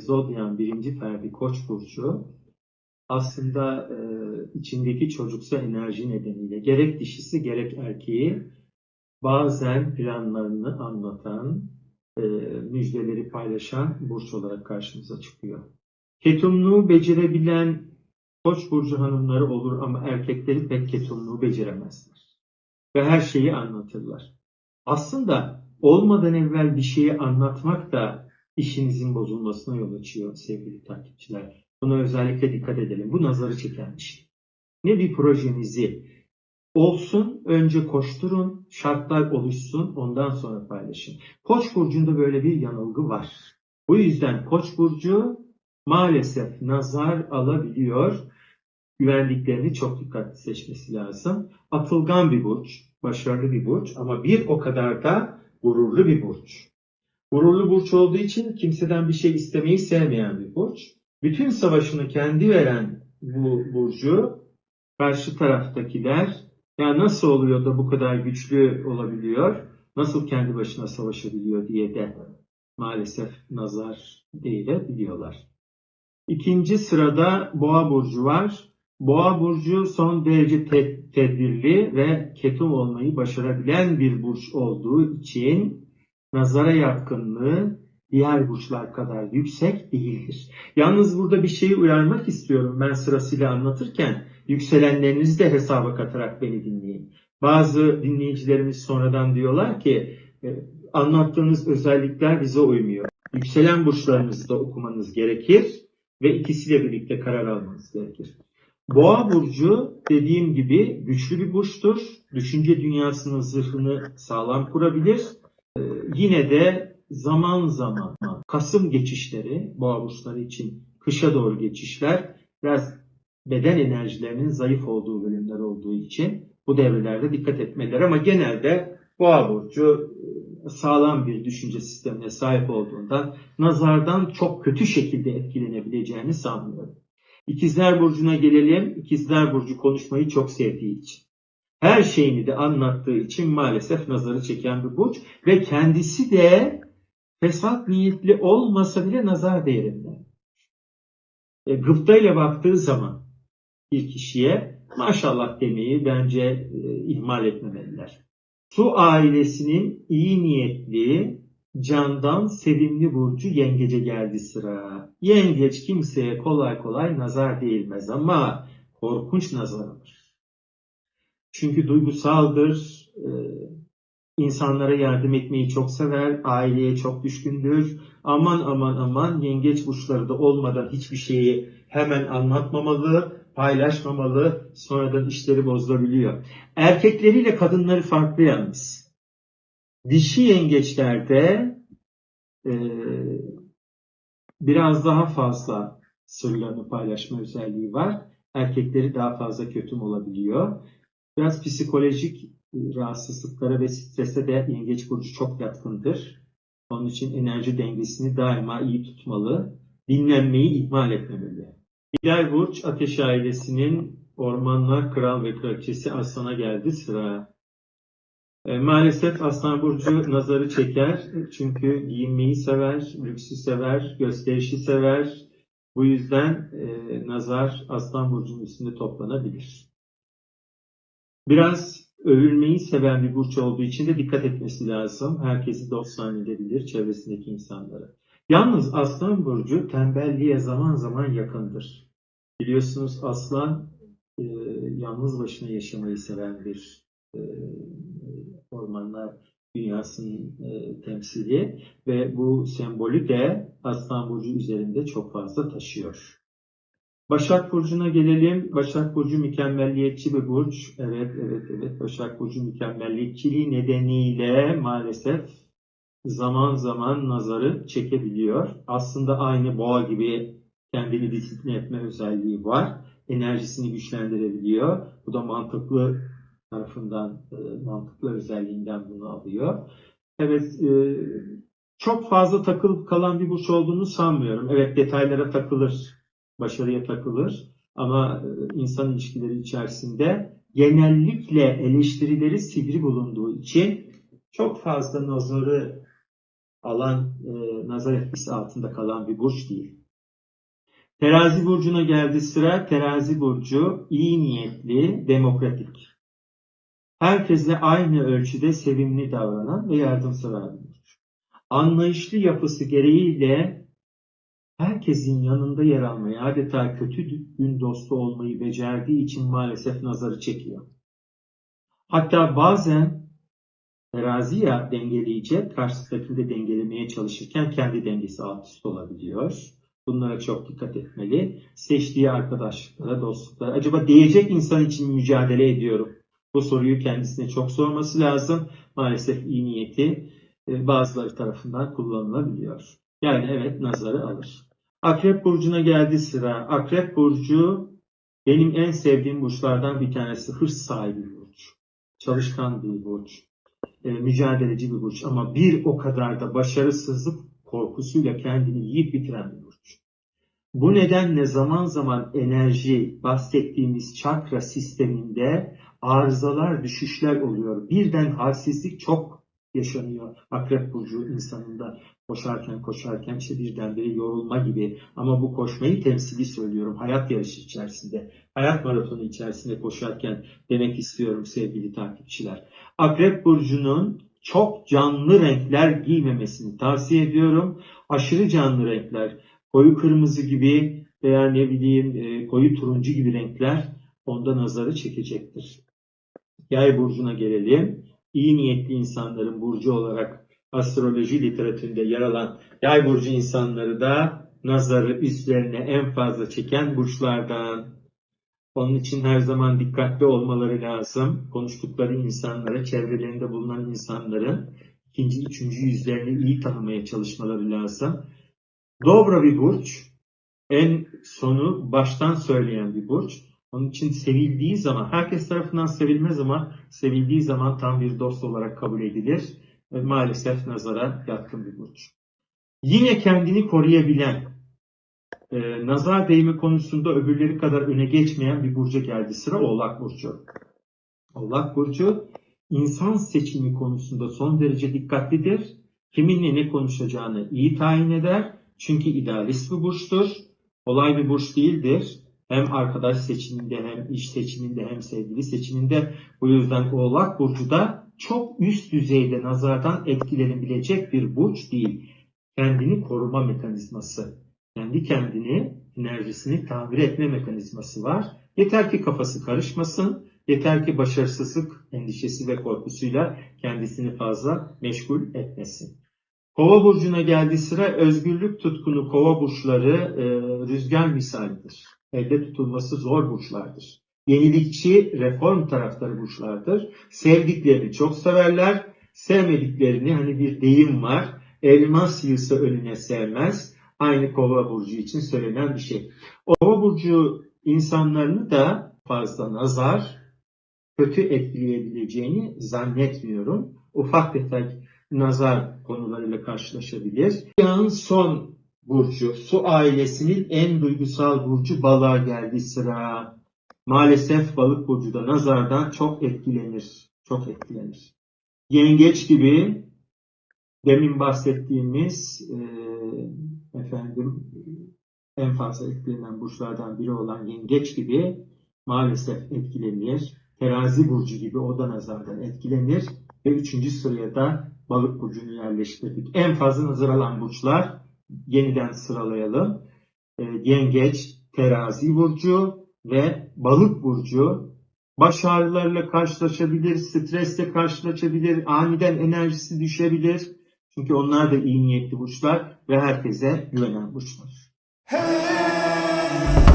Zodyan birinci ferdi Koç burcu aslında e, içindeki çocuksu enerji nedeniyle gerek dişisi gerek erkeği bazen planlarını anlatan, e, müjdeleri paylaşan burç olarak karşımıza çıkıyor. Ketumluğu becerebilen Koç burcu hanımları olur ama erkekleri pek ketumluğu beceremezler. Ve her şeyi anlatırlar. Aslında olmadan evvel bir şeyi anlatmak da işinizin bozulmasına yol açıyor sevgili takipçiler. Buna özellikle dikkat edelim. Bu nazarı çeken bir şey. Ne bir projenizi olsun, önce koşturun, şartlar oluşsun, ondan sonra paylaşın. Koç burcunda böyle bir yanılgı var. Bu yüzden Koç burcu maalesef nazar alabiliyor. Güvendiklerini çok dikkatli seçmesi lazım. Atılgan bir burç, başarılı bir burç ama bir o kadar da gururlu bir burç. Gururlu burç olduğu için kimseden bir şey istemeyi sevmeyen bir burç. Bütün savaşını kendi veren bu burcu karşı taraftakiler ya nasıl oluyor da bu kadar güçlü olabiliyor, nasıl kendi başına savaşabiliyor diye de maalesef nazar değilebiliyorlar. İkinci sırada Boğa burcu var. Boğa burcu son derece te- tedbirli ve ketum olmayı başarabilen bir burç olduğu için nazara yatkınlığı diğer burçlar kadar yüksek değildir. Yalnız burada bir şeyi uyarmak istiyorum ben sırasıyla anlatırken. Yükselenlerinizi de hesaba katarak beni dinleyin. Bazı dinleyicilerimiz sonradan diyorlar ki e, anlattığınız özellikler bize uymuyor. Yükselen burçlarınızı da okumanız gerekir ve ikisiyle birlikte karar almanız gerekir. Boğa burcu dediğim gibi güçlü bir burçtur. Düşünce dünyasının zırhını sağlam kurabilir. Ee, yine de zaman zaman Kasım geçişleri boğa için kışa doğru geçişler biraz beden enerjilerinin zayıf olduğu bölümler olduğu için bu devrelerde dikkat etmeler ama genelde boğa burcu e, sağlam bir düşünce sistemine sahip olduğundan nazardan çok kötü şekilde etkilenebileceğini sanmıyorum. İkizler Burcu'na gelelim. İkizler Burcu konuşmayı çok sevdiği için. Her şeyini de anlattığı için maalesef nazarı çeken bir burç ve kendisi de fesat niyetli olmasa bile nazar değerinde. E, gıpta ile baktığı zaman bir kişiye maşallah demeyi bence e, ihmal etmemeliler. Su ailesinin iyi niyetli, candan sevimli burcu yengece geldi sıra. Yengeç kimseye kolay kolay nazar değilmez ama korkunç nazar alır. Çünkü duygusaldır, e, insanlara yardım etmeyi çok sever, aileye çok düşkündür. Aman aman aman yengeç burçları da olmadan hiçbir şeyi hemen anlatmamalı, paylaşmamalı, sonradan işleri bozulabiliyor. Erkekleriyle kadınları farklı yalnız. Dişi yengeçlerde e, biraz daha fazla sırlarını paylaşma özelliği var. Erkekleri daha fazla kötüm olabiliyor. Biraz psikolojik e, rahatsızlıklara ve strese de yengeç burcu çok yatkındır. Onun için enerji dengesini daima iyi tutmalı. Dinlenmeyi ihmal etmemeli. Hilal Burç Ateş ailesinin Ormanlar Kral ve Kraliçesi Aslan'a geldi sıra. E, maalesef Aslan Burcu nazarı çeker. Çünkü giyinmeyi sever, lüksü sever, gösterişi sever. Bu yüzden e, nazar Aslan Burcu'nun üstünde toplanabilir. Biraz övülmeyi seven bir burç olduğu için de dikkat etmesi lazım. Herkesi dost zannedebilir çevresindeki insanlara. Yalnız Aslan Burcu tembelliğe zaman zaman yakındır. Biliyorsunuz Aslan e, yalnız başına yaşamayı seven bir e, ormanlar dünyasının e, temsili ve bu sembolü de Aslan Burcu üzerinde çok fazla taşıyor. Başak Burcu'na gelelim. Başak Burcu mükemmelliyetçi bir burç. Evet, evet, evet. Başak Burcu mükemmelliyetçiliği nedeniyle maalesef zaman zaman nazarı çekebiliyor. Aslında aynı boğa gibi kendini disiplin etme özelliği var. Enerjisini güçlendirebiliyor. Bu da mantıklı tarafından, e, mantıklı özelliğinden bunu alıyor. Evet, e, çok fazla takılıp kalan bir burç olduğunu sanmıyorum. Evet, detaylara takılır, başarıya takılır. Ama e, insan ilişkileri içerisinde genellikle eleştirileri sivri bulunduğu için çok fazla nazarı alan e, nazar etkisi altında kalan bir burç değil. Terazi burcuna geldi sıra. Terazi burcu iyi niyetli, demokratik. Herkesle aynı ölçüde sevimli davranan ve yardımsever bir burç. Anlayışlı yapısı gereğiyle herkesin yanında yer almayı, adeta kötü gün dostu olmayı becerdiği için maalesef nazarı çekiyor. Hatta bazen terazi ya dengeleyecek, karşısındakini de dengelemeye çalışırken kendi dengesi alt üst olabiliyor. Bunlara çok dikkat etmeli. Seçtiği arkadaşlıklara, dostluklara. Acaba diyecek insan için mücadele ediyorum. Bu soruyu kendisine çok sorması lazım. Maalesef iyi niyeti e, bazıları tarafından kullanılabiliyor. Yani evet nazarı alır. Akrep burcuna geldi sıra. Akrep burcu benim en sevdiğim burçlardan bir tanesi. Hırs sahibi bir burç. Çalışkan bir burç. E, mücadeleci bir burç. Ama bir o kadar da başarısızlık korkusuyla kendini yiyip bitiren bir burç. Bu nedenle zaman zaman enerji bahsettiğimiz çakra sisteminde arızalar, düşüşler oluyor. Birden halsizlik çok yaşanıyor Akrep Burcu insanında. Koşarken koşarken işte birdenbire yorulma gibi. Ama bu koşmayı temsili söylüyorum. Hayat yarışı içerisinde, hayat maratonu içerisinde koşarken demek istiyorum sevgili takipçiler. Akrep Burcu'nun çok canlı renkler giymemesini tavsiye ediyorum. Aşırı canlı renkler, koyu kırmızı gibi veya ne bileyim e, koyu turuncu gibi renkler onda nazarı çekecektir. Yay burcuna gelelim. İyi niyetli insanların burcu olarak astroloji literatüründe yer alan yay burcu insanları da nazarı üstlerine en fazla çeken burçlardan. Onun için her zaman dikkatli olmaları lazım. Konuştukları insanlara, çevrelerinde bulunan insanların ikinci, üçüncü yüzlerini iyi tanımaya çalışmaları lazım. Dobra bir burç. En sonu baştan söyleyen bir burç. Onun için sevildiği zaman, herkes tarafından sevilmez ama sevildiği zaman tam bir dost olarak kabul edilir. Ve maalesef nazara yatkın bir burç. Yine kendini koruyabilen, e, nazar değimi konusunda öbürleri kadar öne geçmeyen bir burca geldi sıra Oğlak Burcu. Oğlak Burcu insan seçimi konusunda son derece dikkatlidir. Kiminle ne konuşacağını iyi tayin eder. Çünkü idealist bir burçtur. Olay bir burç değildir. Hem arkadaş seçiminde hem iş seçiminde hem sevgili seçiminde. Bu yüzden Oğlak Burcu da çok üst düzeyde nazardan etkilenebilecek bir burç değil. Kendini koruma mekanizması. Kendi kendini, enerjisini tamir etme mekanizması var. Yeter ki kafası karışmasın. Yeter ki başarısızlık endişesi ve korkusuyla kendisini fazla meşgul etmesin. Kova burcuna geldiği sıra özgürlük tutkunu kova burçları e, rüzgar misalidir. Elde tutulması zor burçlardır. Yenilikçi, reform taraftarı burçlardır. Sevdiklerini çok severler. Sevmediklerini hani bir deyim var. Elmas yığsa önüne sevmez. Aynı kova burcu için söylenen bir şey. Kova burcu insanlarını da fazla nazar, kötü etkileyebileceğini zannetmiyorum. Ufak tefek nazar konularıyla karşılaşabilir. Dünyanın son burcu, su ailesinin en duygusal burcu balığa geldi sıra. Maalesef balık burcu da nazardan çok etkilenir. Çok etkilenir. Yengeç gibi demin bahsettiğimiz e, efendim en fazla etkilenen burçlardan biri olan yengeç gibi maalesef etkilenir. Terazi burcu gibi o da nazardan etkilenir. Ve üçüncü sıraya da balık burcunu yerleştirdik. En fazla nazar alan burçlar yeniden sıralayalım. E, yengeç, terazi burcu ve balık burcu baş ağrılarıyla karşılaşabilir, stresle karşılaşabilir, aniden enerjisi düşebilir. Çünkü onlar da iyi niyetli burçlar ve herkese güvenen burçlar. Hey!